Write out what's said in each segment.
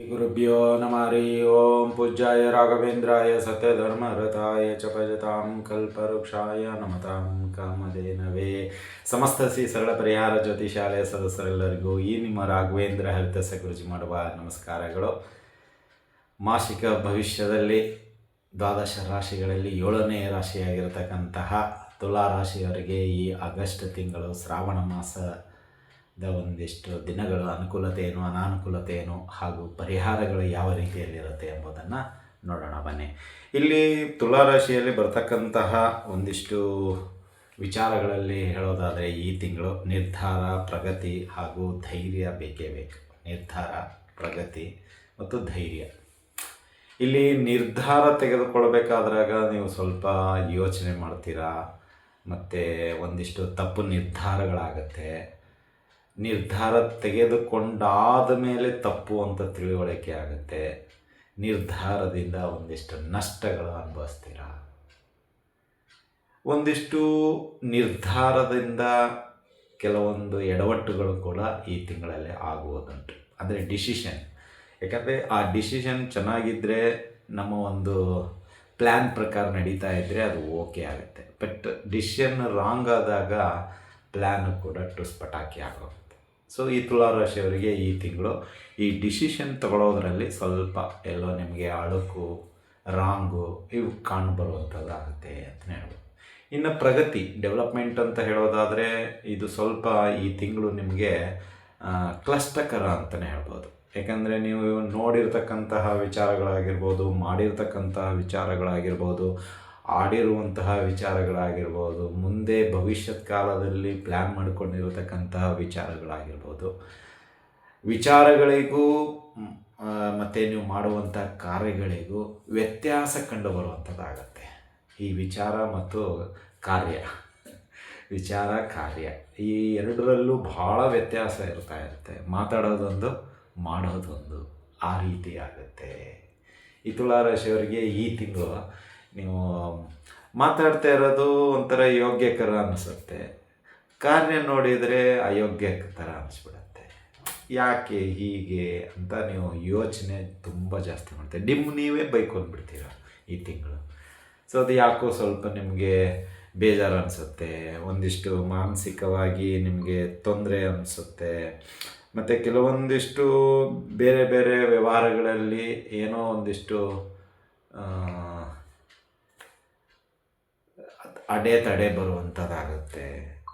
गुरुभ्यो नमः हरि ओं पूज्याय राघवेन्द्राय सत्यधर्मरताय च भजतां ಕಲ್ಪವೃಕ್ಷಾಯ ನಮತಾಂ ಕಾಮಧೇನವೇ ಸಮಸ್ತ ಶ್ರೀ ಸರಳ ಪರಿಹಾರ ಜ್ಯೋತಿಷಾಲಯ ಸದಸ್ಯರೆಲ್ಲರಿಗೂ ಈ ನಿಮ್ಮ ರಾಘವೇಂದ್ರ ಹರಿತಸ ಗುರುಜಿ ಮಾಡುವ ನಮಸ್ಕಾರಗಳು ಮಾಸಿಕ ಭವಿಷ್ಯದಲ್ಲಿ ದ್ವಾದಶ ರಾಶಿಗಳಲ್ಲಿ ಏಳನೇ ರಾಶಿಯಾಗಿರತಕ್ಕಂತಹ ತುಲಾ ರಾಶಿಯವರಿಗೆ ಈ ಆಗಸ್ಟ್ ತಿಂಗಳು ಶ್ರಾವಣ ಮಾಸದ ಒಂದಿಷ್ಟು ದಿನಗಳ ಅನುಕೂಲತೆ ಏನು, ಅನಾನುಕೂಲತೆ ಏನು ಹಾಗೂ ಪರಿಹಾರಗಳು ಯಾವ ರೀತಿಯಲ್ಲಿರುತ್ತೆ ಎಂಬುದನ್ನು ನೋಡೋಣ, ಬನ್ನಿ. ಇಲ್ಲಿ ತುಲಾರಾಶಿಯಲ್ಲಿ ಬರ್ತಕ್ಕಂತಹ ಒಂದಿಷ್ಟು ವಿಚಾರಗಳಲ್ಲಿ ಹೇಳೋದಾದರೆ ಈ ತಿಂಗಳು ನಿರ್ಧಾರ, ಪ್ರಗತಿ ಹಾಗೂ ಧೈರ್ಯ ಬೇಕೇ ಬೇಕು. ನಿರ್ಧಾರ, ಪ್ರಗತಿ ಮತ್ತು ಧೈರ್ಯ. ಇಲ್ಲಿ ನಿರ್ಧಾರ ತೆಗೆದುಕೊಳ್ಬೇಕಾದ್ರಾಗ ನೀವು ಸ್ವಲ್ಪ ಯೋಚನೆ ಮಾಡ್ತೀರಾ? ಮತ್ತು ಒಂದಿಷ್ಟು ತಪ್ಪು ನಿರ್ಧಾರಗಳಾಗತ್ತೆ. ನಿರ್ಧಾರ ತೆಗೆದುಕೊಂಡಾದ ಮೇಲೆ ತಪ್ಪು ಅಂತ ತಿಳುವಳಿಕೆ ಆಗುತ್ತೆ. ನಿರ್ಧಾರದಿಂದ ಒಂದಿಷ್ಟು ನಷ್ಟಗಳು ಅನುಭವಿಸ್ತೀರ? ಒಂದಿಷ್ಟು ನಿರ್ಧಾರದಿಂದ ಕೆಲವೊಂದು ಎಡವಟ್ಟುಗಳು ಕೂಡ ಈ ತಿಂಗಳಲ್ಲಿ ಆಗುವುದುಂಟು. ಅಂದರೆ ಡಿಸಿಷನ್ ಯಾಕಂದರೆ ಆ ಡಿಸಿಷನ್ ಚೆನ್ನಾಗಿದ್ದರೆ ನಮ್ಮ ಒಂದು ಪ್ಲ್ಯಾನ್ ಪ್ರಕಾರ ನಡೀತಾ ಇದ್ದರೆ ಅದು ಓಕೆ ಆಗುತ್ತೆ. ಬಟ್ ಡಿಸಿಷನ್ ರಾಂಗ್ ಆದಾಗ ಪ್ಲ್ಯಾನು ಕೂಡ ಟ್ರಸ್ ಪಟಾಕಿ ಆಗೋಗುತ್ತೆ. ಸೊ ಈ ತುಲಾ ರಾಶಿಯವರಿಗೆ ಈ ತಿಂಗಳು ಈ ಡಿಸಿಷನ್ ತಗೊಳ್ಳೋದ್ರಲ್ಲಿ ಸ್ವಲ್ಪ ಎಲ್ಲೋ ನಿಮಗೆ ಅಳುಕು, ರಾಂಗು ಇವು ಕಾಣಬರುವಂಥದ್ದಾಗುತ್ತೆ ಅಂತಲೇ ಹೇಳ್ಬೋದು. ಇನ್ನು ಪ್ರಗತಿ ಡೆವಲಪ್ಮೆಂಟ್ ಅಂತ ಹೇಳೋದಾದರೆ ಇದು ಸ್ವಲ್ಪ ಈ ತಿಂಗಳು ನಿಮಗೆ ಕ್ಲಿಷ್ಟಕರ ಅಂತಲೇ ಹೇಳ್ಬೋದು. ಯಾಕಂದರೆ ನೀವು ನೋಡಿರ್ತಕ್ಕಂತಹ ವಿಚಾರಗಳಾಗಿರ್ಬೋದು, ಮಾಡಿರ್ತಕ್ಕಂತಹ ವಿಚಾರಗಳಾಗಿರ್ಬೋದು ಆಡಿರುವಂತಹ ವಿಚಾರಗಳಾಗಿರ್ಬೋದು, ಮುಂದೆ ಭವಿಷ್ಯತ್ ಕಾಲದಲ್ಲಿ ಪ್ಲ್ಯಾನ್ ಮಾಡಿಕೊಂಡಿರತಕ್ಕಂತಹ ವಿಚಾರಗಳಾಗಿರ್ಬೋದು. ವಿಚಾರಗಳಿಗೂ ಮತ್ತು ನೀವು ಮಾಡುವಂಥ ಕಾರ್ಯಗಳಿಗೂ ವ್ಯತ್ಯಾಸ ಕಂಡು ಬರುವಂಥದ್ದಾಗತ್ತೆ ಈ ವಿಚಾರ ಮತ್ತು ಕಾರ್ಯ. ವಿಚಾರ, ಕಾರ್ಯ. ಈ ಎರಡರಲ್ಲೂ ಭಾಳ ವ್ಯತ್ಯಾಸ ಇರ್ತಾ ಇರುತ್ತೆ. ಮಾತಾಡೋದೊಂದು, ಮಾಡೋದೊಂದು ಆ ರೀತಿ ಆಗುತ್ತೆ. ಈ ತುಳಾ ರಾಶಿಯವರಿಗೆ ಈ ತಿಂಗಳು ನೀವು ಮಾತಾಡ್ತಾ ಇರೋದು ಒಂಥರ ಯೋಗ್ಯಕರ ಅನಿಸುತ್ತೆ. ಕಾರ್ಯ ನೋಡಿದರೆ ಅಯೋಗ್ಯ ಥರ ಅನಿಸ್ಬಿಡತ್ತೆ. ಯಾಕೆ, ಹೀಗೆ ಅಂತ ನೀವು ಯೋಚನೆ ತುಂಬ ಜಾಸ್ತಿ ಮಾಡ್ತೀರಿ ನಿಮ್ಮ ನೀವೇ ಬೈಕೊಂಡ್ಬಿಡ್ತೀರ ಈ ತಿಂಗಳು. ಸೊ ಅದು ಯಾಕೋ ಸ್ವಲ್ಪ ನಿಮಗೆ ಬೇಜಾರು ಅನಿಸುತ್ತೆ. ಒಂದಿಷ್ಟು ಮಾನಸಿಕವಾಗಿ ನಿಮಗೆ ತೊಂದರೆ ಅನಿಸುತ್ತೆ. ಮತ್ತು ಕೆಲವೊಂದಿಷ್ಟು ಬೇರೆ ಬೇರೆ ವ್ಯವಹಾರಗಳಲ್ಲಿ ಏನೋ ಒಂದಿಷ್ಟು ಆ, ಅಡೆತಡೆ ಬರುವಂಥದ್ದಾಗುತ್ತೆ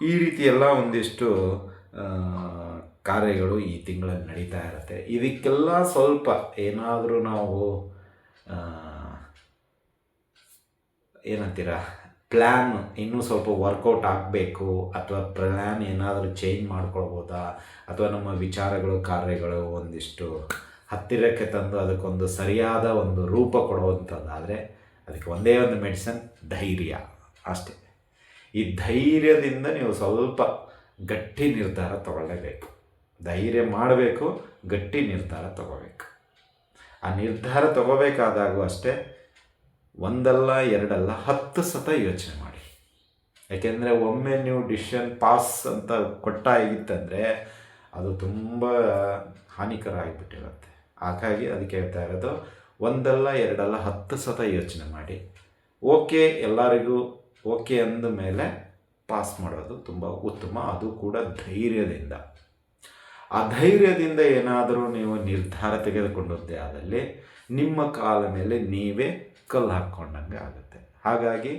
ಈ ರೀತಿ ಎಲ್ಲ ಒಂದಿಷ್ಟು ಕಾರ್ಯಗಳು ಈ ತಿಂಗಳಲ್ಲಿ ನಡೀತಾ ಇರುತ್ತೆ. ಇದಕ್ಕೆಲ್ಲ ಸ್ವಲ್ಪ ಏನಾದರೂ ನಾವು ಏನಂತೀರ ಪ್ಲ್ಯಾನ್ ಇನ್ನೂ ಸ್ವಲ್ಪ ವರ್ಕೌಟ್ ಆಗಬೇಕು ಅಥವಾ ಪ್ಲ್ಯಾನ್ ಏನಾದರೂ ಚೇಂಜ್ ಮಾಡ್ಕೊಳ್ಬೋದಾ ಅಥವಾ ನಮ್ಮ ವಿಚಾರಗಳು ಕಾರ್ಯಗಳು ಒಂದಿಷ್ಟು ಹತ್ತಿರಕ್ಕೆ ತಂದು ಅದಕ್ಕೊಂದು ಸರಿಯಾದ ಒಂದು ರೂಪ ಕೊಡುವಂಥದ್ದಾದರೆ ಅದಕ್ಕೆ ಒಂದೇ ಒಂದು ಮೆಡಿಸನ್ ಧೈರ್ಯ. ಅಷ್ಟೇ. ಈ ಧೈರ್ಯದಿಂದ ನೀವು ಸ್ವಲ್ಪ ಗಟ್ಟಿ ನಿರ್ಧಾರ ತಗೊಳ್ಳೇಬೇಕು. ಧೈರ್ಯ ಮಾಡಬೇಕು, ಗಟ್ಟಿ ನಿರ್ಧಾರ ತಗೋಬೇಕು. ಆ ನಿರ್ಧಾರ ತಗೋಬೇಕಾದಾಗೂ ಅಷ್ಟೇ ಒಂದಲ್ಲ, ಎರಡಲ್ಲ, ಹತ್ತು ಸತ ಯೋಚನೆ ಮಾಡಿ. ಯಾಕೆಂದರೆ ಒಮ್ಮೆ ನೀವು ಡಿಸಿಷನ್ ಪಾಸ್ ಅಂತ ಕೊಟ್ಟಾಗಿತ್ತಂದರೆ ಅದು ತುಂಬ ಹಾನಿಕರ ಆಗಿಬಿಟ್ಟಿರುತ್ತೆ. ಹಾಗಾಗಿ ಅದಕ್ಕೆ ಹೇಳ್ತಾ ಇರೋದು, ಒಂದಲ್ಲ, ಎರಡಲ್ಲ, ಹತ್ತು ಸತ ಯೋಚನೆ ಮಾಡಿ. ಓಕೆ, ಎಲ್ಲರಿಗೂ ಓಕೆ ಅಂದ ಮೇಲೆ ಪಾಸ್ ಮಾಡೋದು ತುಂಬ ಉತ್ತಮ. ಅದು ಕೂಡ ಧೈರ್ಯದಿಂದ. ಆ ಧೈರ್ಯದಿಂದ ಏನಾದರೂ ನೀವು ನಿರ್ಧಾರ ತೆಗೆದುಕೊಂಡದ್ದೇ ಆದಲ್ಲಿ ನಿಮ್ಮ ಕಾಲ ಮೇಲೆ ನೀವೇ ಕಲ್ಲು ಹಾಕ್ಕೊಂಡಂಗೆ ಆಗುತ್ತೆ. ಹಾಗಾಗಿ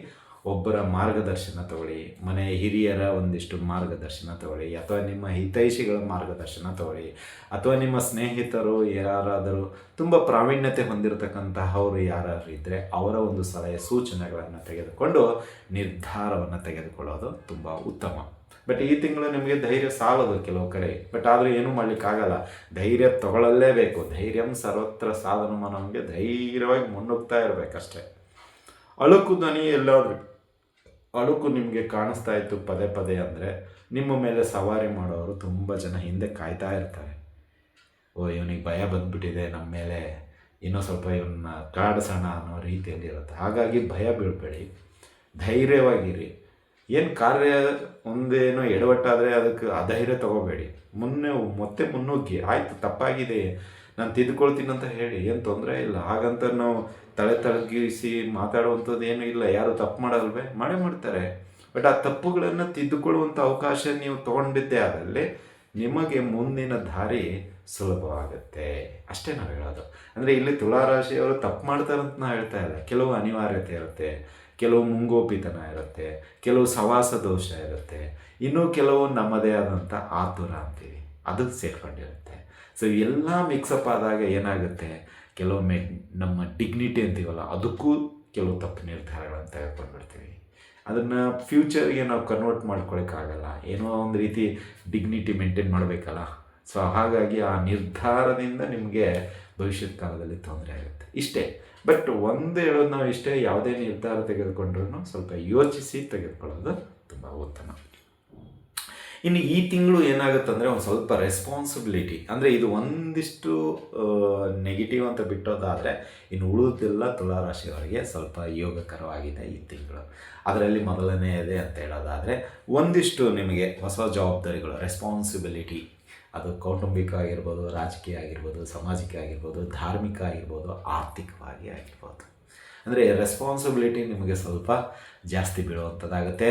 ಒಬ್ಬರ ಮಾರ್ಗದರ್ಶನ ತಗೊಳ್ಳಿ. ಮನೆ ಹಿರಿಯರ ಒಂದಿಷ್ಟು ಮಾರ್ಗದರ್ಶನ ತಗೊಳ್ಳಿ. ಅಥವಾ ನಿಮ್ಮ ಹಿತೈಷಿಗಳ ಮಾರ್ಗದರ್ಶನ ತಗೊಳ್ಳಿ. ಅಥವಾ ನಿಮ್ಮ ಸ್ನೇಹಿತರು ಯಾರಾದರೂ ತುಂಬ ಪ್ರಾವೀಣ್ಯತೆ ಹೊಂದಿರತಕ್ಕಂತಹವರು ಯಾರಾದ್ರು ಇದ್ದರೆ ಅವರ ಒಂದು ಸಲಹೆ ಸೂಚನೆಗಳನ್ನು ತೆಗೆದುಕೊಂಡು ನಿರ್ಧಾರವನ್ನು ತೆಗೆದುಕೊಳ್ಳೋದು ತುಂಬ ಉತ್ತಮ. ಬಟ್ ಈ ತಿಂಗಳು ನಿಮಗೆ ಧೈರ್ಯ ಸಾಲದು ಕೆಲವು ಕಡೆ. ಬಟ್ ಆದರೂ ಏನೂ ಮಾಡಲಿಕ್ಕಾಗಲ್ಲ. ಧೈರ್ಯ ತಗೊಳ್ಳಲೇಬೇಕು. ಧೈರ್ಯಂ ಸರ್ವತ್ರ ಸಾಧನ ನಮಗೆ ಧೈರ್ಯವಾಗಿ ಮುನ್ನುಗ್ತಾ ಇರಬೇಕಷ್ಟೇ. ಅಳುಕು ಧ್ವನಿ ಎಲ್ಲಾದರೂ. ಅಳುಕು ನಿಮಗೆ ಕಾಣಿಸ್ತಾ ಇತ್ತು ಪದೇ ಪದೇ ಅಂದರೆ ನಿಮ್ಮ ಮೇಲೆ ಸವಾರಿ ಮಾಡೋರು ತುಂಬ ಜನ ಹಿಂದೆ ಕಾಯ್ತಾ ಇರ್ತಾರೆ. ಓ, ಇವನಿಗೆ ಭಯ ಬಂದುಬಿಟ್ಟಿದೆ ನಮ್ಮ ಮೇಲೆ ಇನ್ನೂ ಸ್ವಲ್ಪ ಇವನ್ನ ಕಾಡಿಸೋಣ ಅನ್ನೋ ರೀತಿಯಲ್ಲಿ ಇರುತ್ತೆ. ಹಾಗಾಗಿ ಭಯ ಬೀಳಬೇಡಿ, ಧೈರ್ಯವಾಗಿರಿ. ಏನು ಕಾರ್ಯ ಒಂದೇನೋ ಎಡವಟ್ಟಾದರೆ ಅದಕ್ಕೆ ಅಧೈರ್ಯ ತಗೋಬೇಡಿ. ಮುನ್ನೆ ಮತ್ತೆ ಮುನ್ನುಗ್ಗಿ, ಆಯಿತು, ತಪ್ಪಾಗಿದೆ. ನಾನು ತಿದ್ಕೊಳ್ತೀನಿ ಅಂತ ಹೇಳಿ, ಏನು ತೊಂದರೆ ಇಲ್ಲ. ಹಾಗಂತ ನಾವು ತಲೆ ತಳಗಿಸಿ ಮಾತಾಡುವಂಥದ್ದು ಏನೂ ಇಲ್ಲ. ಯಾರು ತಪ್ಪು ಮಾಡಲ್ವೇ? ಮಾಡೇ ಮಾಡ್ತಾರೆ. ಬಟ್ ಆ ತಪ್ಪುಗಳನ್ನು ತಿದ್ದುಕೊಳ್ಳುವಂಥ ಅವಕಾಶ ನೀವು ತೊಗೊಂಡಿದ್ದೇ ಆದಲ್ಲಿ ನಿಮಗೆ ಮುಂದಿನ ದಾರಿ ಸುಲಭವಾಗುತ್ತೆ ಅಷ್ಟೇ ನಾವು ಹೇಳೋದು. ಅಂದರೆ ಇಲ್ಲಿ ತುಲಾರಾಶಿಯವರು ತಪ್ಪು ಮಾಡ್ತಾರೆ ಅಂತ ನಾವು ಹೇಳ್ತಾ ಇಲ್ಲ. ಕೆಲವು ಅನಿವಾರ್ಯತೆ ಇರುತ್ತೆ, ಕೆಲವು ಮುಂಗೋಪಿತನ ಇರುತ್ತೆ, ಕೆಲವು ಸವಾಸ ದೋಷ ಇರುತ್ತೆ. ಇನ್ನೂ ಕೆಲವು ನಮ್ಮದೇ ಆದಂಥ ಆತುರ ಅಂತೀವಿ. ಅದಕ್ಕೆ ಸೇರ್ಕೊಂಡಿರುತ್ತೆ. ಸೊ ಎಲ್ಲ ಮಿಕ್ಸಪ್ ಆದಾಗ ಏನಾಗುತ್ತೆ? ಕೆಲವೊಮ್ಮೆ ನಮ್ಮ ಡಿಗ್ನಿಟಿ ಅಂತೀವಲ್ಲ ಅದಕ್ಕೂ ಕೆಲವು ತಪ್ಪು ನಿರ್ಧಾರಗಳನ್ನು ತೆಗೆದುಕೊಂಡ್ಬಿಡ್ತೀವಿ. ಅದನ್ನು ಫ್ಯೂಚರ್ಗೆ ನಾವು ಕನ್ವರ್ಟ್ ಮಾಡ್ಕೊಳಕ್ಕಾಗಲ್ಲ. ಏನೋ ಒಂದು ರೀತಿ ಡಿಗ್ನಿಟಿ ಮೇಂಟೈನ್ ಮಾಡಬೇಕಲ್ಲ. ಸೊ ಹಾಗಾಗಿ ಆ ನಿರ್ಧಾರದಿಂದ ನಿಮಗೆ ಭವಿಷ್ಯದ ಕಾಲದಲ್ಲಿ ತೊಂದರೆ ಆಗುತ್ತೆ. ಇಷ್ಟೇ. ಬಟ್ ಒಂದು ಹೇಳೋದು ನಾವು ಇಷ್ಟೇ, ಯಾವುದೇ ನಿರ್ಧಾರ ತೆಗೆದುಕೊಂಡ್ರೂ ಸ್ವಲ್ಪ ಯೋಚಿಸಿ ತೆಗೆದುಕೊಳ್ಳೋದು ತುಂಬ ಉತ್ತಮ. ಇನ್ನು ಈ ತಿಂಗಳು ಏನಾಗುತ್ತಂದರೆ ಒಂದು ಸ್ವಲ್ಪ ರೆಸ್ಪಾನ್ಸಿಬಿಲಿಟಿ ಅಂದರೆ ಇದು ಒಂದಿಷ್ಟು ನೆಗೆಟಿವ್ ಅಂತ ಬಿಟ್ಟೋದಾದರೆ ಇನ್ನು ಉಳಿದೆಲ್ಲ ತುಲಾರಾಶಿಯವರಿಗೆ ಸ್ವಲ್ಪ ಯೋಗಕರವಾಗಿದೆ ಈ ತಿಂಗಳು. ಅದರಲ್ಲಿ ಮೊದಲನೆಯದೇ ಅಂತ ಹೇಳೋದಾದರೆ ಒಂದಿಷ್ಟು ನಿಮಗೆ ಹೊಸ ಜವಾಬ್ದಾರಿಗಳು ರೆಸ್ಪಾನ್ಸಿಬಿಲಿಟಿ ಅದು ಕೌಟುಂಬಿಕ ಆಗಿರ್ಬೋದು, ರಾಜಕೀಯ ಆಗಿರ್ಬೋದು, ಸಾಮಾಜಿಕ ಆಗಿರ್ಬೋದು, ಧಾರ್ಮಿಕ ಆಗಿರ್ಬೋದು, ಆರ್ಥಿಕವಾಗಿ ಆಗಿರ್ಬೋದು. ಅಂದರೆ ರೆಸ್ಪಾನ್ಸಿಬಿಲಿಟಿ ನಿಮಗೆ ಸ್ವಲ್ಪ ಜಾಸ್ತಿ ಬೀಳುವಂಥದ್ದಾಗುತ್ತೆ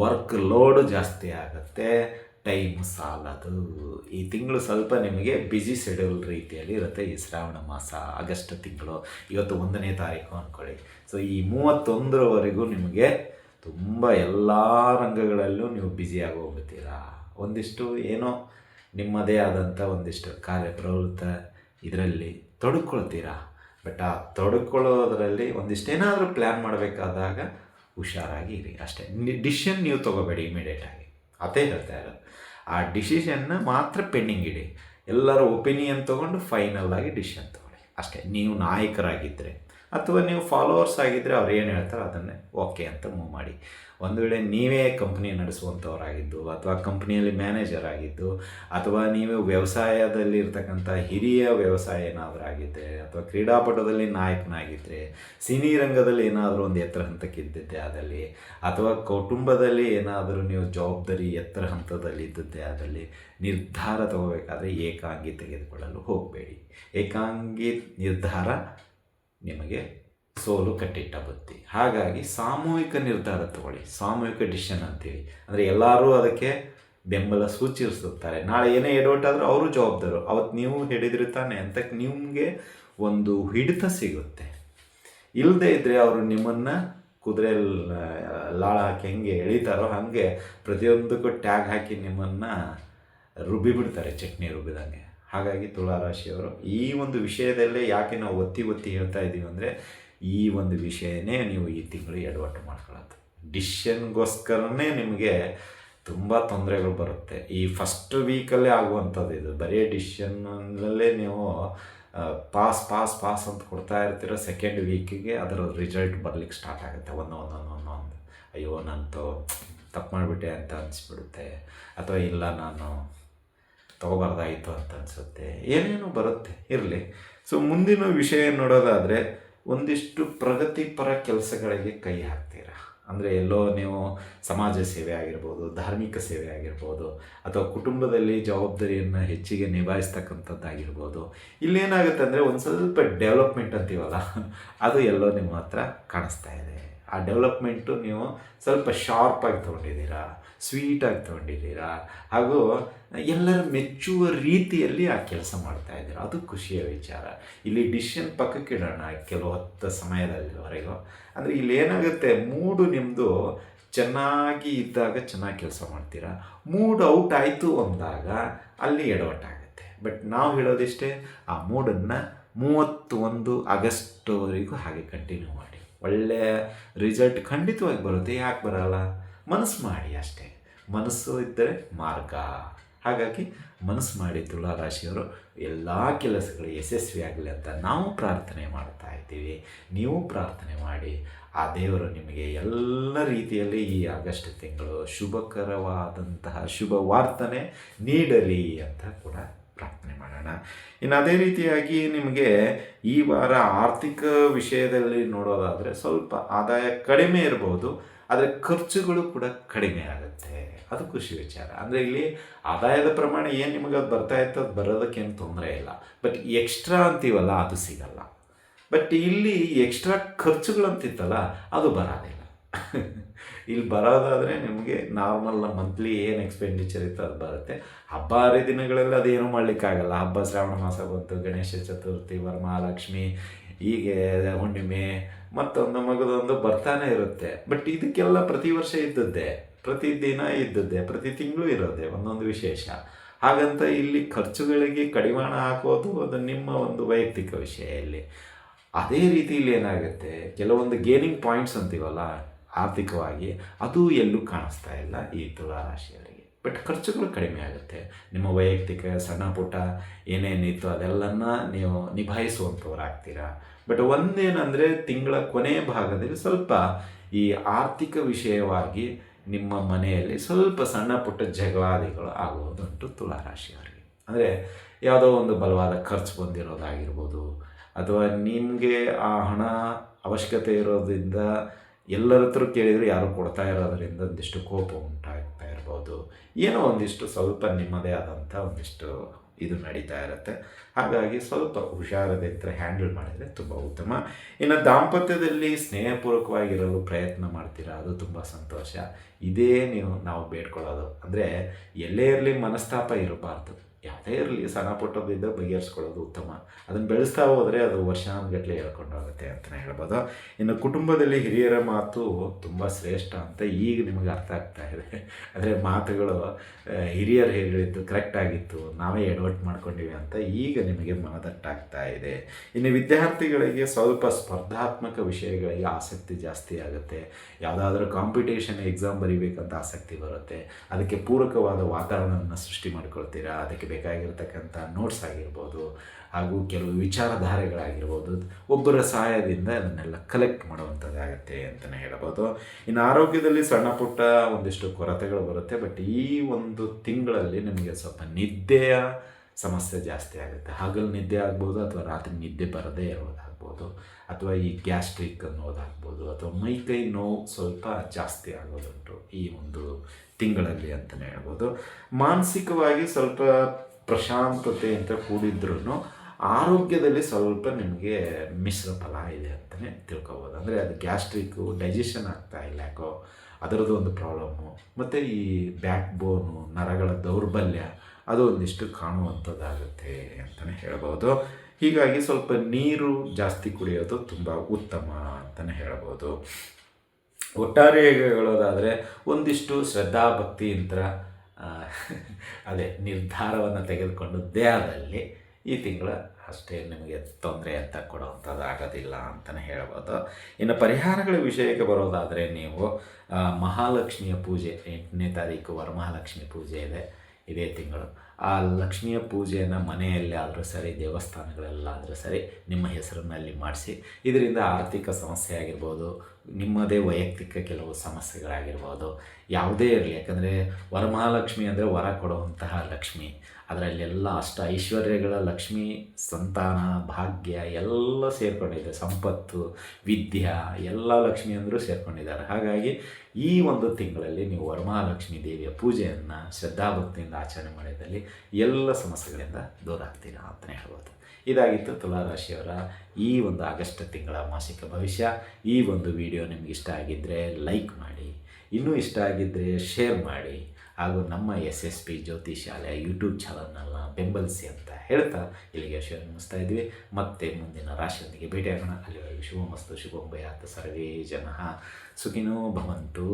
ವರ್ಕ್ ಲೋಡ್ ಜಾಸ್ತಿ ಆಗುತ್ತೆ. ಟೈಮ್ ಸಾಲದು. ಈ ತಿಂಗಳು ಸ್ವಲ್ಪ ನಿಮಗೆ ಬ್ಯುಸಿ ಶೆಡ್ಯೂಲ್ ರೀತಿಯಲ್ಲಿ ಇರುತ್ತೆ ಈ ಶ್ರಾವಣ ಮಾಸ, ಆಗಸ್ಟ್ ತಿಂಗಳು. ಇವತ್ತು ಒಂದನೇ ತಾರೀಕು ಅಂದ್ಕೊಳ್ಳಿ ಸೊ ಈ ಮೂವತ್ತೊಂದರವರೆಗೂ ನಿಮಗೆ ತುಂಬ ಎಲ್ಲ ರಂಗಗಳಲ್ಲೂ ನೀವು ಬ್ಯುಸಿಯಾಗಿ ಹೋಗುತ್ತೀರಾ ಒಂದಿಷ್ಟು ಏನೋ ನಿಮ್ಮದೇ ಆದಂಥ ಒಂದಿಷ್ಟು ಕಾರ್ಯಪ್ರವೃತ್ತ ಇದರಲ್ಲಿ ತೊಡ್ಕೊಳ್ತೀರಾ. ಬಟ್ ಆ ತೊಡ್ಕೊಳ್ಳೋದ್ರಲ್ಲಿ ಒಂದಿಷ್ಟು ಏನಾದರೂ ಪ್ಲ್ಯಾನ್ ಮಾಡಬೇಕಾದಾಗ ಹುಷಾರಾಗಿ ಇರಿ. ಅಷ್ಟೇ. ಡಿಸಿಷನ್ ನೀವು ತೊಗೋಬೇಡಿ ಇಮಿಡಿಯೇಟಾಗಿ ಅದೇ ಹೇಳ್ತಾ ಇರೋದು. ಆ ಡಿಸಿಷನ್ನ ಮಾತ್ರ ಪೆಂಡಿಂಗ್ ಇಡಿ. ಎಲ್ಲರ ಒಪಿನಿಯನ್ ತೊಗೊಂಡು ಫೈನಲ್ ಆಗಿ ಡಿಸಿಷನ್ ತೊಗೊಳ್ಳಿ. ಅಷ್ಟೇ. ನೀವು ನಾಯಕರಾಗಿದ್ದರೆ ಅಥವಾ ನೀವು ಫಾಲೋವರ್ಸ್ ಆಗಿದ್ದರೆ ಅವ್ರು ಏನು ಹೇಳ್ತಾರೋ ಅದನ್ನೇ. ಓಕೆ ಅಂತ ಮೂವ್ ಮಾಡಿ. ಒಂದು ವೇಳೆ ನೀವೇ ಕಂಪ್ನಿ ನಡೆಸುವಂಥವರಾಗಿದ್ದು ಅಥವಾ ಕಂಪ್ನಿಯಲ್ಲಿ ಮ್ಯಾನೇಜರ್ ಆಗಿದ್ದು, ಅಥವಾ ನೀವೇ ವ್ಯವಸಾಯದಲ್ಲಿ ಇರ್ತಕ್ಕಂಥ ಹಿರಿಯ ವ್ಯವಸಾಯ ಏನಾದರೂ ಆಗಿದ್ದರೆ ಅಥವಾ ಕ್ರೀಡಾಪಟುದಲ್ಲಿ ನಾಯಕನಾಗಿದ್ದರೆ ಸಿನಿ ರಂಗದಲ್ಲಿ ಏನಾದರೂ ಒಂದು ಎತ್ತರ ಹಂತಕ್ಕೆ ಇದ್ದಿದ್ದೆ ಆದಲ್ಲಿ, ಅಥವಾ ಕುಟುಂಬದಲ್ಲಿ ಏನಾದರೂ ನೀವು ಜವಾಬ್ದಾರಿ ಎತ್ತರ ಹಂತದಲ್ಲಿ ಇದ್ದದ್ದೇ ಆದಲ್ಲಿ, ನಿರ್ಧಾರ ತಗೋಬೇಕಾದ್ರೆ ಏಕಾಂಗಿ ತೆಗೆದುಕೊಳ್ಳಲು ಹೋಗಬೇಡಿ. ಏಕಾಂಗಿ ನಿರ್ಧಾರ ನಿಮಗೆ ಸೋಲು ಕಟ್ಟಿಟ್ಟ ಬುತ್ತಿ ಹಾಗಾಗಿ ಸಾಮೂಹಿಕ ನಿರ್ಧಾರ ತಗೊಳ್ಳಿ. ಸಾಮೂಹಿಕ ಡಿಸಿಷನ್ ಅಂತೇಳಿ ಅಂದರೆ ಎಲ್ಲರೂ ಅದಕ್ಕೆ ಬೆಂಬಲ ಸೂಚಿಸುತ್ತಾರೆ. ನಾಳೆ ಏನೇ ಎಡವಟ್ಟಾದರೂ ಅವರು ಜವಾಬ್ದಾರು. ಅವತ್ತು ನೀವು ಹಿಡಿದ್ರಿ ತಾನೆ ಅಂತ ನಿಮಗೆ ಒಂದು ಹಿಡಿತ ಸಿಗುತ್ತೆ. ಇಲ್ಲದೇ ಇದ್ದರೆ ಅವರು ನಿಮ್ಮನ್ನು ಕುದುರೆ ಲಾಳ ಹಾಕಿ ಹೆಂಗೆ ಎಳಿತಾರೋ ಹಾಗೆ ಪ್ರತಿಯೊಂದಕ್ಕೂ ಟ್ಯಾಗ್ ಹಾಕಿ ನಿಮ್ಮನ್ನು ರುಬ್ಬಿಬಿಡ್ತಾರೆ. ಚಟ್ನಿ ರುಬ್ಬಿದಂಗೆ. ಹಾಗಾಗಿ ತುಲಾರಾಶಿಯವರು, ಈ ಒಂದು ವಿಷಯದಲ್ಲೇ ಯಾಕೆ ನಾವು ಒತ್ತಿ ಒತ್ತಿ ಹೇಳ್ತಾ ಇದ್ದೀವಿ ಅಂದರೆ, ಈ ಒಂದು ವಿಷಯನೇ ನೀವು ಈ ತಿಂಗಳು ಎಡವಟ್ಟು ಮಾಡ್ಕೊಳ್ಳೋದು. ಡಿಶನ್ಗೋಸ್ಕರನೇ ನಿಮಗೆ ತುಂಬ ತೊಂದರೆಗಳು ಬರುತ್ತೆ. ಈ ಫಸ್ಟ್ ವೀಕಲ್ಲೇ ಆಗುವಂಥದ್ದು ಇದು. ಬರೀ ಡಿಶನ್ನಲ್ಲೇ ನೀವು ಪಾಸ್ ಪಾಸ್ ಪಾಸ್ ಅಂತ ಕೊಡ್ತಾ ಇರ್ತೀರ ಸೆಕೆಂಡ್ ವೀಕಿಗೆ ಅದರ ರಿಸಲ್ಟ್ ಬರ್ಲಿಕ್ಕೆ ಸ್ಟಾರ್ಟ್ ಆಗುತ್ತೆ. ಒಂದು ಒಂದೊಂದು ಒಂದೊಂದು ಅಯ್ಯೋ ನಂತು ತಪ್ಪು ಮಾಡಿಬಿಟ್ಟೆ ಅಂತ ಅನಿಸ್ಬಿಡುತ್ತೆ. ಅಥವಾ ಇಲ್ಲ, ನಾನು ತೊಗೋಬಾರ್ದಾಯಿತು ಅಂತ ಅನಿಸುತ್ತೆ. ಏನೇನೋ ಬರುತ್ತೆ, ಇರಲಿ. ಸೊ ಮುಂದಿನ ವಿಷಯ ನೋಡೋದಾದರೆ, ಒಂದಿಷ್ಟು ಪ್ರಗತಿಪರ ಕೆಲಸಗಳಿಗೆ ಕೈ ಹಾಕ್ತೀರಾ? ಅಂದರೆ ಎಲ್ಲೋ ನೀವು ಸಮಾಜ ಸೇವೆ ಆಗಿರ್ಬೋದು, ಧಾರ್ಮಿಕ ಸೇವೆ ಆಗಿರ್ಬೋದು, ಅಥವಾ ಕುಟುಂಬದಲ್ಲಿ ಜವಾಬ್ದಾರಿಯನ್ನು ಹೆಚ್ಚಿಗೆ ನಿಭಾಯಿಸ್ತಕ್ಕಂಥದ್ದಾಗಿರ್ಬೋದು, ಇಲ್ಲೇನಾಗುತ್ತೆ ಅಂದರೆ ಒಂದು ಸ್ವಲ್ಪ ಡೆವಲಪ್ಮೆಂಟ್ ಅಂತೀವಲ್ಲ, ಅದು ಎಲ್ಲೋ ನಿಮ್ಮ ಹತ್ರ ಕಾಣಿಸ್ತಾ ಇದೆ. ಆ ಡೆವಲಪ್ಮೆಂಟು ನೀವು ಸ್ವಲ್ಪ ಶಾರ್ಪಾಗಿ ತೊಗೊಂಡಿದ್ದೀರಾ ಸ್ವೀಟಾಗಿ ತೊಗೊಂಡಿದ್ದೀರಾ, ಹಾಗೂ ಎಲ್ಲರ ಮೆಚ್ಚುವ ರೀತಿಯಲ್ಲಿ ಆ ಕೆಲಸ ಮಾಡ್ತಾ ಇದ್ದೀರಾ? ಅದು ಖುಷಿಯ ವಿಚಾರ. ಇಲ್ಲಿ ಡಿಸಿಷನ್ ಪಕ್ಕಕ್ಕೆ ಇಡೋಣ ಕೆಲವು ಹೊತ್ತ ಸಮಯದಲ್ಲಿವರೆಗೂ. ಅಂದರೆ ಇಲ್ಲಿ ಏನಾಗುತ್ತೆ ಮೂಡು ನಿಮ್ಮದು ಚೆನ್ನಾಗಿ ಇದ್ದಾಗ ಚೆನ್ನಾಗಿ ಕೆಲಸ ಮಾಡ್ತೀರಾ? ಮೂಡ್ ಔಟ್ ಆಯಿತು ಅಂದಾಗ ಅಲ್ಲಿ ಎಡವಟ್ಟಾಗುತ್ತೆ ಬಟ್ ನಾವು ಹೇಳೋದಿಷ್ಟೇ, ಆ ಮೂಡನ್ನು ಮೂವತ್ತೊಂದು ಆಗಸ್ಟ್ವರೆಗೂ ಹಾಗೆ ಕಂಟಿನ್ಯೂ ಮಾಡಿ. ಒಳ್ಳೆಯ ರಿಸಲ್ಟ್ ಖಂಡಿತವಾಗಿ ಬರುತ್ತೆ. ಯಾಕೆ ಬರಲ್ಲ? ಮನಸ್ಸು ಮಾಡಿ ಅಷ್ಟೇ. ಮನಸ್ಸು ಇದ್ದರೆ ಮಾರ್ಗ. ಹಾಗಾಗಿ ಮನಸ್ಸು ಮಾಡಿ ತುಲಾರಾಶಿಯವರು ಎಲ್ಲ ಕೆಲಸಗಳು ಯಶಸ್ವಿಯಾಗಲಿ ಅಂತ ನಾವು ಪ್ರಾರ್ಥನೆ ಮಾಡ್ತಾ ಇದ್ದೀವಿ. ನೀವು ಪ್ರಾರ್ಥನೆ ಮಾಡಿ. ಆ ದೇವರು ನಿಮಗೆ ಎಲ್ಲ ರೀತಿಯಲ್ಲಿ ಈ ಆಗಸ್ಟ್ ತಿಂಗಳು ಶುಭಕರವಾದಂತಹ ಶುಭ ವಾರ್ತನೆ ನೀಡಲಿ ಅಂತ ಕೂಡ ಇನ್ನು ಅದೇ ರೀತಿಯಾಗಿ ನಿಮಗೆ ಈ ವಾರ ಆರ್ಥಿಕ ವಿಷಯದಲ್ಲಿ ನೋಡೋದಾದರೆ ಸ್ವಲ್ಪ ಆದಾಯ ಕಡಿಮೆ ಇರ್ಬೋದು, ಆದರೆ ಖರ್ಚುಗಳು ಕೂಡ ಕಡಿಮೆ ಆಗುತ್ತೆ. ಅದು ಖುಷಿ ವಿಚಾರ. ಅಂದರೆ ಇಲ್ಲಿ ಆದಾಯದ ಪ್ರಮಾಣ ಏನು ನಿಮಗೆ ಅದು ಬರ್ತಾ ಇತ್ತು, ಅದು ಬರೋದಕ್ಕೇನು ತೊಂದರೆ ಇಲ್ಲ. ಬಟ್ ಎಕ್ಸ್ಟ್ರಾ ಅಂತೀವಲ್ಲ, ಅದು ಸಿಗಲ್ಲ. ಬಟ್ ಇಲ್ಲಿ ಎಕ್ಸ್ಟ್ರಾ ಖರ್ಚುಗಳಂತಿತ್ತಲ್ಲ, ಅದು ಬರೋದಿಲ್ಲ ಇಲ್ಲಿ ಬರೋದಾದರೆ ನಿಮಗೆ ನಾರ್ಮಲ್ ಮಂತ್ಲಿ ಏನು ಎಕ್ಸ್ಪೆಂಡಿಚರ್ ಇತ್ತು ಅದು ಬರುತ್ತೆ. ಹಬ್ಬ ಹರಿದಿನಗಳಲ್ಲಿ ಅದೇನು ಮಾಡಲಿಕ್ಕಾಗಲ್ಲ. ಹಬ್ಬ, ಶ್ರಾವಣ ಮಾಸ ಬಂತು, ಗಣೇಶ ಚತುರ್ಥಿ, ವರಮಹಾಲಕ್ಷ್ಮಿ, ಹೀಗೆ ಹುಣ್ಣಿಮೆ, ಮತ್ತೊಂದು ಮಗದೊಂದು ಬರ್ತಾನೆ ಇರುತ್ತೆ. ಬಟ್ ಇದಕ್ಕೆಲ್ಲ ಪ್ರತಿ ವರ್ಷ ಇದ್ದದ್ದೇ, ಪ್ರತಿ ದಿನ ಇದ್ದದ್ದೇ, ಪ್ರತಿ ತಿಂಗಳು ಇರೋದೆ ಒಂದೊಂದು ವಿಶೇಷ. ಹಾಗಂತ ಇಲ್ಲಿ ಖರ್ಚುಗಳಿಗೆ ಕಡಿವಾಣ ಹಾಕೋದು ಅದು ನಿಮ್ಮ ಒಂದು ವೈಯಕ್ತಿಕ ವಿಷಯ ಇಲ್ಲಿ. ಅದೇ ರೀತಿಯಲ್ಲಿ ಏನಾಗುತ್ತೆ? ಕೆಲವೊಂದು ಗೇನಿಂಗ್ ಪಾಯಿಂಟ್ಸ್ ಅಂತೀವಲ್ಲ? ಆರ್ಥಿಕವಾಗಿ ಅದು ಎಲ್ಲೂ ಕಾಣಿಸ್ತಾ ಇಲ್ಲ ಈ ತುಲಾ ರಾಶಿಯವರಿಗೆ. ಬಟ್ ಖರ್ಚುಗಳು ಕಡಿಮೆ ಆಗುತ್ತೆ. ನಿಮ್ಮ ವೈಯಕ್ತಿಕ ಸಣ್ಣ ಪುಟ್ಟ ಏನೇನಿತ್ತು ಅದೆಲ್ಲನ್ನ ನೀವು ನಿಭಾಯಿಸುವಂಥವ್ರಾಗ್ತೀರಾ? ಬಟ್ ಒಂದೇನಂದರೆ ತಿಂಗಳ ಕೊನೆಯ ಭಾಗದಲ್ಲಿ ಸ್ವಲ್ಪ ಈ ಆರ್ಥಿಕ ವಿಷಯವಾಗಿ ನಿಮ್ಮ ಮನೆಯಲ್ಲಿ ಸ್ವಲ್ಪ ಸಣ್ಣ ಪುಟ್ಟ ಜಗಳಾದಿಗಳು ಆಗುವುದುಂಟು ತುಲಾ ರಾಶಿಯವರಿಗೆ. ಅಂದರೆ ಯಾವುದೋ ಒಂದು ಬಲವಾದ ಖರ್ಚು ಬಂದಿರೋದಾಗಿರ್ಬೋದು, ಅಥವಾ ನಿಮಗೆ ಆ ಹಣ ಅವಶ್ಯಕತೆ ಇರೋದ್ರಿಂದ ಎಲ್ಲರ ಹತ್ರ ಕೇಳಿದರೆ ಯಾರು ಕೊಡ್ತಾ ಇರೋದರಿಂದ ಒಂದಿಷ್ಟು ಕೋಪ ಉಂಟಾಗ್ತಾ ಇರ್ಬೋದು. ಏನೋ ಒಂದಿಷ್ಟು ಸ್ವಲ್ಪ ನಿಮ್ಮದೇ ಆದಂಥ ಒಂದಿಷ್ಟು ಇದು ನಡೀತಾ ಇರುತ್ತೆ. ಹಾಗಾಗಿ ಸ್ವಲ್ಪ ಹುಷಾರದಿಂದ ಹ್ಯಾಂಡಲ್ ಮಾಡಿದರೆ ತುಂಬ ಉತ್ತಮ. ಇನ್ನು ದಾಂಪತ್ಯದಲ್ಲಿ ಸ್ನೇಹಪೂರ್ವಕವಾಗಿರಲು ಪ್ರಯತ್ನ ಮಾಡ್ತೀರಾ? ಅದು ತುಂಬ ಸಂತೋಷ. ಇದೇ ನೀವು, ನಾವು ಬೇಡ್ಕೊಳ್ಳೋದು. ಅಂದರೆ ಎಲ್ಲೇ ಇರಲಿ ಮನಸ್ತಾಪ ಇರಬಾರ್ದು. ಯಾವುದೇ ಇರಲಿ, ಸಣ್ಣ ಪುಟ್ಟದಿದ್ದ ಬಗೆಹರಿಸ್ಕೊಳ್ಳೋದು ಉತ್ತಮ. ಅದನ್ನು ಬೆಳೆಸ್ತಾ ಹೋದರೆ ಅದು ವರ್ಷಾನುಗಟ್ಟಲೆ ಹೇಳ್ಕೊಂಡೋಗುತ್ತೆ ಅಂತಲೇ ಹೇಳ್ಬೋದು. ಇನ್ನು ಕುಟುಂಬದಲ್ಲಿ ಹಿರಿಯರ ಮಾತು ತುಂಬ ಶ್ರೇಷ್ಠ ಅಂತ ಈಗ ನಿಮಗೆ ಅರ್ಥ ಆಗ್ತಾ ಇದೆ. ಅಂದರೆ ಮಾತುಗಳು ಹಿರಿಯರು ಹೇಳಿದ್ದು ಕರೆಕ್ಟಾಗಿತ್ತು ನಾವೇ ಎಡವಟ್ ಮಾಡ್ಕೊಂಡಿವಿ ಅಂತ ಈಗ ನಿಮಗೆ ಮನದಟ್ಟಾಗ್ತಾ ಇದೆ. ಇನ್ನು ವಿದ್ಯಾರ್ಥಿಗಳಿಗೆ ಸ್ವಲ್ಪ ಸ್ಪರ್ಧಾತ್ಮಕ ವಿಷಯಗಳಿಗೆ ಆಸಕ್ತಿ ಜಾಸ್ತಿ ಆಗುತ್ತೆ. ಯಾವುದಾದ್ರೂ ಕಾಂಪಿಟೇಷನ್ ಎಕ್ಸಾಮ್ ಬರಿಬೇಕಂತ ಆಸಕ್ತಿ ಬರುತ್ತೆ. ಅದಕ್ಕೆ ಪೂರಕವಾದ ವಾತಾವರಣವನ್ನು ಸೃಷ್ಟಿ ಮಾಡ್ಕೊಳ್ತೀರಾ? ಅದಕ್ಕೆ ಬೇಕಾಗಿರ್ತಕ್ಕಂಥ ನೋಟ್ಸ್ ಆಗಿರ್ಬೋದು ಹಾಗೂ ಕೆಲವು ವಿಚಾರಧಾರೆಗಳಾಗಿರ್ಬೋದು, ಒಬ್ಬರ ಸಹಾಯದಿಂದ ಅದನ್ನೆಲ್ಲ ಕಲೆಕ್ಟ್ ಮಾಡುವಂಥದ್ದಾಗತ್ತೆ ಅಂತಲೇ ಹೇಳ್ಬೋದು. ಇನ್ನು ಆರೋಗ್ಯದಲ್ಲಿ ಸಣ್ಣ ಪುಟ್ಟ ಒಂದಿಷ್ಟು ಕೊರತೆಗಳು ಬರುತ್ತೆ ಬಟ್ ಈ ಒಂದು ತಿಂಗಳಲ್ಲಿ ನಿಮಗೆ ಸ್ವಲ್ಪ ನಿದ್ದೆಯ ಸಮಸ್ಯೆ ಜಾಸ್ತಿ ಆಗುತ್ತೆ. ಹಗಲು ನಿದ್ದೆ ಆಗ್ಬೋದು ಅಥವಾ ರಾತ್ರಿ ನಿದ್ದೆ ಬರದೇ ಇರೋದಾಗ್ಬೋದು ಅಥವಾ ಈ ಗ್ಯಾಸ್ಟ್ರಿಕ್ ಅನ್ನೋದಾಗ್ಬೋದು, ಅಥವಾ ಮೈಕೈ ನೋವು ಸ್ವಲ್ಪ ಜಾಸ್ತಿ ಆಗೋದುಂಟು ಈ ಒಂದು ತಿಂಗಳಲ್ಲಿ ಅಂತಲೇ ಹೇಳ್ಬೋದು. ಮಾನಸಿಕವಾಗಿ ಸ್ವಲ್ಪ ಪ್ರಶಾಂತತೆ ಅಂತ ಕೂಡಿದ್ರೂ ಆರೋಗ್ಯದಲ್ಲಿ ಸ್ವಲ್ಪ ನಿಮಗೆ ಮಿಶ್ರ ಫಲ ಇದೆ ಅಂತಲೇ ತಿಳ್ಕೊಬೋದು. ಅಂದರೆ ಅದು ಗ್ಯಾಸ್ಟ್ರಿಕ್ಕು ಡೈಜೆಷನ್ ಆಗ್ತಾ ಇಲ್ಲ ಯಾಕೋ, ಅದರದ್ದು ಒಂದು ಪ್ರಾಬ್ಲಮ್ಮು. ಮತ್ತು ಈ ಬ್ಯಾಕ್ ಬೋನು ನರಗಳ ದೌರ್ಬಲ್ಯ, ಅದು ಒಂದಿಷ್ಟು ಕಾಣುವಂಥದ್ದಾಗುತ್ತೆ ಅಂತಲೇ ಹೇಳ್ಬೋದು. ಹೀಗಾಗಿ ಸ್ವಲ್ಪ ನೀರು ಜಾಸ್ತಿ ಕುಡಿಯೋದು ತುಂಬ ಉತ್ತಮ ಅಂತಲೇ ಹೇಳ್ಬೋದು. ಒಟ್ಟಾರೆ ಹೇಳೋದಾದರೆ ಒಂದಿಷ್ಟು ಶ್ರದ್ಧಾಭಕ್ತಿಯಿಂದ ಅದೇ ನಿರ್ಧಾರವನ್ನು ತೆಗೆದುಕೊಂಡು ದೇಹದಲ್ಲಿ ಈ ತಿಂಗಳ ಅಷ್ಟೇ ನಿಮಗೆ ತೊಂದರೆ ಅಂತ ಕೊಡುವಂಥದ್ದು ಆಗೋದಿಲ್ಲ ಅಂತಲೇ ಹೇಳ್ಬೋದು. ಇನ್ನು ಪರಿಹಾರಗಳ ವಿಷಯಕ್ಕೆ ಬರೋದಾದರೆ ನೀವು ಮಹಾಲಕ್ಷ್ಮಿಯ ಪೂಜೆ, ಎಂಟನೇ ತಾರೀಕು ವರಮಹಾಲಕ್ಷ್ಮಿ ಪೂಜೆ ಇದೆ, ಇದೇ ತಿಂಗಳು. ಆ ಲಕ್ಷ್ಮಿಯ ಪೂಜೆಯನ್ನು ಮನೆಯಲ್ಲಿ ಆದರೂ ಸರಿ, ದೇವಸ್ಥಾನಗಳಲ್ಲಾದರೂ ಸರಿ, ನಿಮ್ಮ ಹೆಸರಿನಲ್ಲಿ ಮಾಡಿಸಿ, ಇದರಿಂದ ಆರ್ಥಿಕ ಸಮಸ್ಯೆ ಆಗಿರ್ಬೋದು ನಿಮ್ಮದೇ ವೈಯಕ್ತಿಕ ಕೆಲವು ಸಮಸ್ಯೆಗಳಾಗಿರ್ಬೋದು, ಯಾವುದೇ ಇರಲಿ. ಯಾಕಂದರೆ ವರಮಹಾಲಕ್ಷ್ಮಿ ಅಂದರೆ ವರ ಕೊಡುವಂತಹ ಲಕ್ಷ್ಮಿ. ಅದರಲ್ಲೆಲ್ಲ ಅಷ್ಟ ಐಶ್ವರ್ಯಗಳ ಲಕ್ಷ್ಮಿ ಸಂತಾನ, ಭಾಗ್ಯ ಎಲ್ಲ ಸೇರಿಕೊಂಡಿದೆ. ಸಂಪತ್ತು, ವಿದ್ಯಾ, ಎಲ್ಲ ಲಕ್ಷ್ಮಿ ಅಂದರೂ ಸೇರಿಕೊಂಡಿದ್ದಾರೆ. ಹಾಗಾಗಿ ಈ ಒಂದು ತಿಂಗಳಲ್ಲಿ ನೀವು ವರಮಹಾಲಕ್ಷ್ಮಿ ದೇವಿಯ ಪೂಜೆಯನ್ನು ಶ್ರದ್ಧಾಭಕ್ತಿಯಿಂದ ಆಚರಣೆ ಮಾಡಿದಲ್ಲಿ ಎಲ್ಲ ಸಮಸ್ಯೆಗಳಿಂದ ದೂರ ಆಗ್ತೀರಾ ಅಂತಲೇ ಹೇಳ್ಬೋದು. ಇದಾಗಿತ್ತು ತುಲಾರಾಶಿಯವರ ಈ ಒಂದು ಆಗಸ್ಟ್ ತಿಂಗಳ ಮಾಸಿಕ ಭವಿಷ್ಯ. ಈ ಒಂದು ವಿಡಿಯೋ ನಿಮ್ಗೆ ಇಷ್ಟ ಆಗಿದ್ದರೆ ಲೈಕ್ ಮಾಡಿ, ಇನ್ನೂ ಇಷ್ಟ ಆಗಿದ್ದರೆ ಶೇರ್ ಮಾಡಿ, ಹಾಗೂ ನಮ್ಮ ಎಸ್ ಎಸ್ ಪಿ ಜ್ಯೋತಿ ಶಾಲೆ ಯೂಟ್ಯೂಬ್ ಚಾನಲ್ನೆಲ್ಲ ಬೆಂಬಲಿಸಿ ಅಂತ ಹೇಳ್ತಾ ಇಲ್ಲಿಗೆ ಶೇರ್ ಮುಗಿಸ್ತಾ ಇದ್ವಿ. ಮತ್ತೆ ಮುಂದಿನ ರಾಶಿಯೊಂದಿಗೆ ಭೇಟಿಯಾಗೋಣ ಅಲ್ಲಿವರೆಗೆ ಶುಭಮಸ್ತು ಶುಭಂ ಭಯಾತ್ ಸರ್ವೇ ಜನ. ಸುಖಿನೋ ಭವಂತು.